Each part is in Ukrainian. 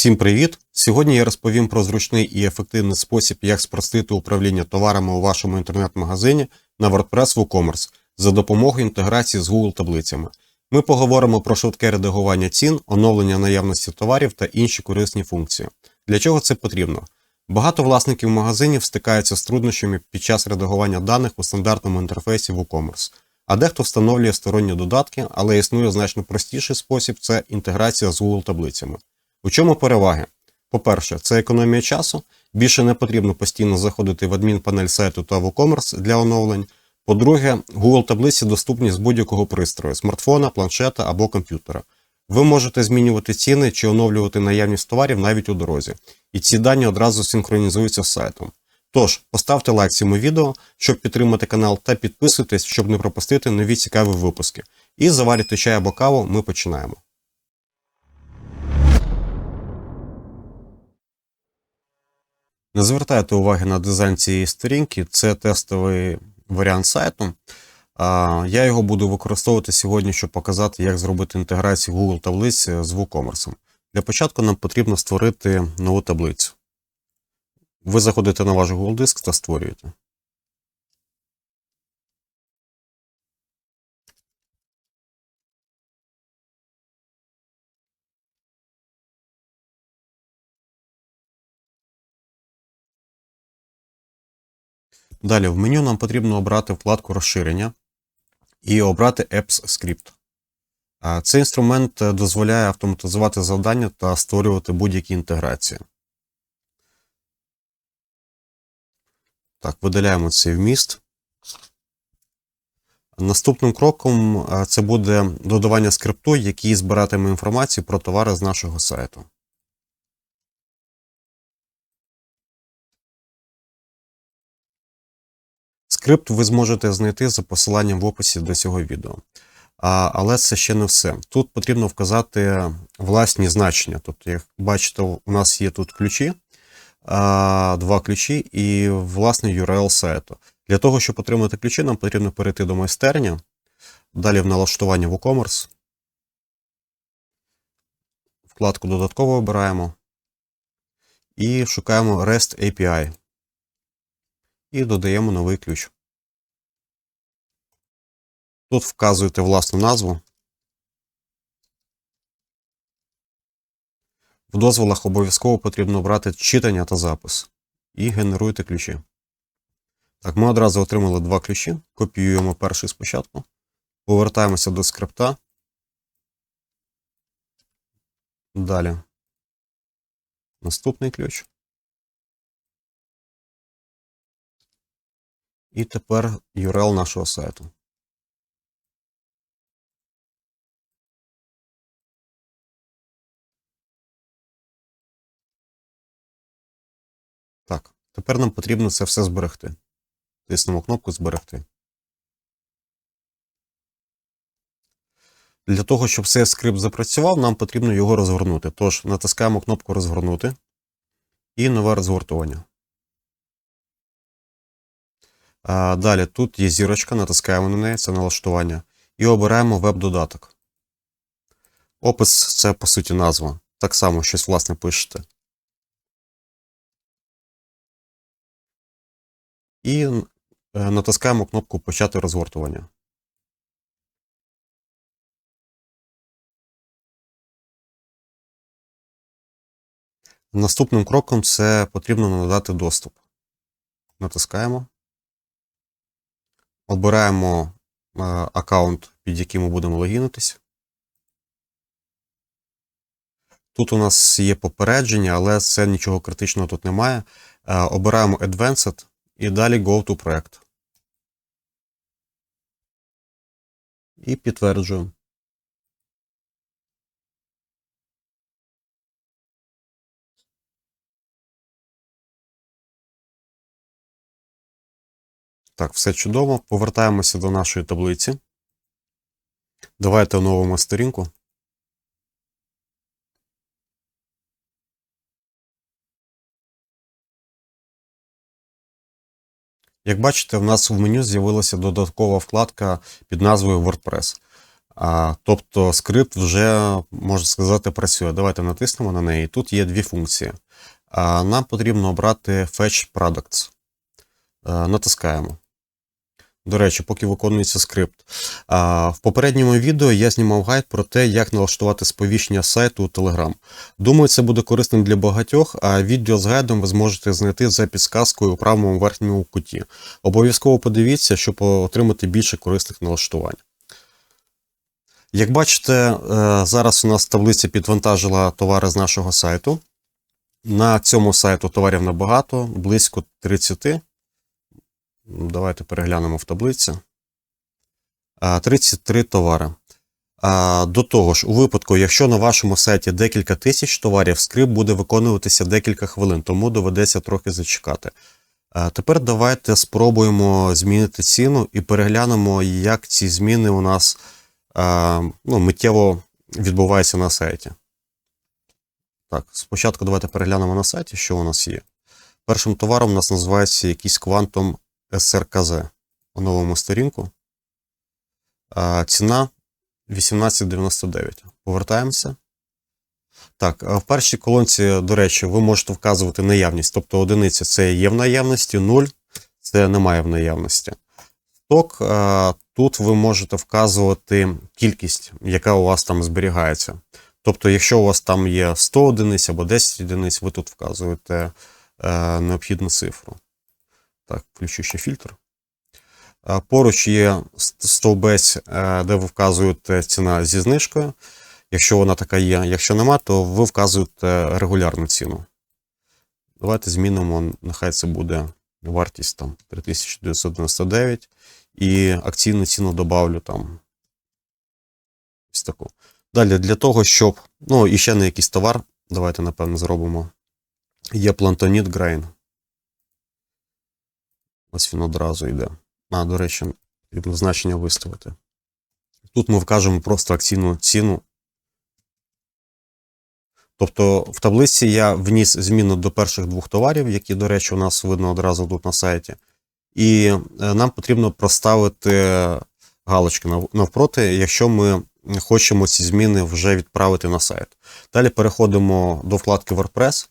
Всім привіт! Сьогодні я розповім про зручний і ефективний спосіб, як спростити управління товарами у вашому інтернет-магазині на WordPress WooCommerce за допомогою інтеграції з Google таблицями. Ми поговоримо про швидке редагування цін, оновлення наявності товарів та інші корисні функції. Для чого це потрібно? Багато власників магазинів стикаються з труднощами під час редагування даних у стандартному інтерфейсі WooCommerce. А дехто встановлює сторонні додатки, але існує значно простіший спосіб це інтеграція з Google таблицями. У чому переваги? По-перше, це економія часу. Більше не потрібно постійно заходити в адмінпанель сайту та WooCommerce для оновлень. По-друге, Google таблиці доступні з будь-якого пристрою смартфона, планшета або комп'ютера. Ви можете змінювати ціни чи оновлювати наявність товарів навіть у дорозі, і ці дані одразу синхронізуються з сайтом. Тож, поставте лайк цьому відео, щоб підтримати канал, та підписуйтесь, щоб не пропустити нові цікаві випуски. І заварюйте чай або каву, ми починаємо. Не звертайте уваги на дизайн цієї сторінки, це тестовий варіант сайту. Я його буду використовувати сьогодні, щоб показати, як зробити інтеграцію Google таблиць з WooCommerce. Для початку нам потрібно створити нову таблицю. Ви заходите на ваш Google диск та створюєте. Далі в меню нам потрібно обрати вкладку розширення і обрати Apps Script. Цей інструмент е, дозволяє автоматизувати завдання та створювати будь-які інтеграції. Так, видаляємо цей вміст. Наступним кроком е, це буде додавання скрипту, який збиратиме інформацію про товари з нашого сайту. Скрипт ви зможете знайти за посиланням в описі до цього відео. А, Але це ще не все. Тут потрібно вказати власні значення. Тобто, як бачите, у нас є тут ключі, а, два ключі і власний URL сайту. Для того, щоб отримати ключі, нам потрібно перейти до майстерні, далі в налаштування WooCommerce. Вкладку додатково обираємо і шукаємо REST API і додаємо новий ключ. Тут вказуєте власну назву. В дозволах обов'язково потрібно обрати читання та запис. І генеруйте ключі. Так, ми одразу отримали два ключі. Копіюємо перший спочатку. Повертаємося до скрипта. Далі. Наступний ключ. І тепер URL нашого сайту. Так, тепер нам потрібно це все зберегти. Тиснемо кнопку Зберегти. Для того, щоб цей скрипт запрацював, нам потрібно його розгорнути. Тож натискаємо кнопку Розгорнути і нове розгортування. А, Далі тут є зірочка, натискаємо на неї, це налаштування. І обираємо веб-додаток. Опис це, по суті, назва. Так само щось власне пишете. І е, натискаємо кнопку Почати розгортування. Наступним кроком це потрібно надати доступ. Натискаємо. Обираємо е, аккаунт, під яким ми будемо логінитись. Тут у нас є попередження, але це нічого критичного тут немає. Е, обираємо Advanced і далі Go to проект. І підтверджуємо. Так, все чудово. Повертаємося до нашої таблиці. Давайте оновимо сторінку. Як бачите, в нас в меню з'явилася додаткова вкладка під назвою WordPress. А, тобто скрипт вже, можна сказати, працює. Давайте натиснемо на неї. Тут є дві функції. А, нам потрібно обрати Fetch Products. А, натискаємо. До речі, поки виконується скрипт. А, в попередньому відео я знімав гайд про те, як налаштувати сповіщення сайту у Telegram. Думаю, це буде корисним для багатьох, а відео з гайдом ви зможете знайти за підсказкою у правому верхньому куті. Обов'язково подивіться, щоб отримати більше корисних налаштувань. Як бачите, е, зараз у нас таблиця підвантажила товари з нашого сайту. На цьому сайту товарів набагато, близько 30. Давайте переглянемо в таблиці. 33 товари. До того ж, у випадку, якщо на вашому сайті декілька тисяч товарів, скрипт буде виконуватися декілька хвилин, тому доведеться трохи зачекати. Тепер давайте спробуємо змінити ціну і переглянемо, як ці зміни у нас ну, миттєво відбуваються на сайті. Так, спочатку давайте переглянемо на сайті, що у нас є. Першим товаром у нас називається якийсь Quantum SRKZ. Оновимо сторінку. Ціна 18,99. Повертаємося. Так, в першій колонці, до речі, ви можете вказувати наявність. Тобто одиниця це є в наявності, 0 це немає в наявності. Сток, тут ви можете вказувати кількість, яка у вас там зберігається. Тобто, якщо у вас там є 100 одиниць або 10 одиниць, ви тут вказуєте е, необхідну цифру. Так, включу ще фільтр. Е, Поруч є стовбець, е, де ви вказуєте ціна зі знижкою. Якщо вона така є. Якщо нема, то ви вказуєте регулярну ціну. Давайте змінимо, нехай це буде вартість там 3999. І акційну ціну добавлю там. Ось таку. Далі, для того, щоб. Ну, і ще на якийсь товар. Давайте, напевно, зробимо. Є плантоніт Грейн. Ось він одразу йде. А, до речі, потрібно значення виставити. Тут ми вкажемо просто акційну ціну. Тобто в таблиці я вніс зміну до перших двох товарів, які, до речі, у нас видно одразу тут на сайті. І е, нам потрібно проставити галочки навпроти, якщо ми хочемо ці зміни вже відправити на сайт. Далі переходимо до вкладки WordPress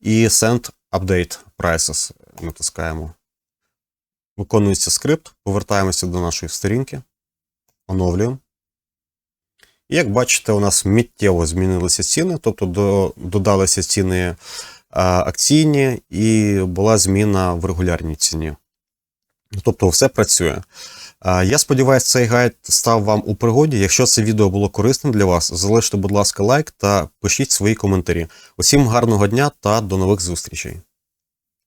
і Send Update Prices натискаємо. Виконується скрипт, повертаємося до нашої сторінки, оновлюємо. І як бачите, у нас миттєво змінилися ціни, тобто до, додалися ціни а, акційні і була зміна в регулярній ціні. Тобто все працює. А, Я сподіваюся, цей гайд став вам у пригоді. Якщо це відео було корисним для вас, залиште, будь ласка, лайк та пишіть свої коментарі. Усім гарного дня та до нових зустрічей!